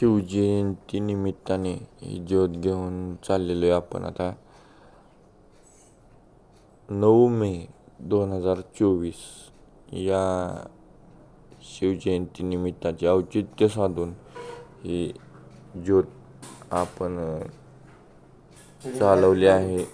शिवजयंती निमित्ताने ही ज्योत घेऊन चाललेलो आहे आपण. आता नऊ मे दोन हजार चोवीस या शिवजयंती निमित्ताचे औचित्य साधून ही ज्योत आपण चालवली आहे.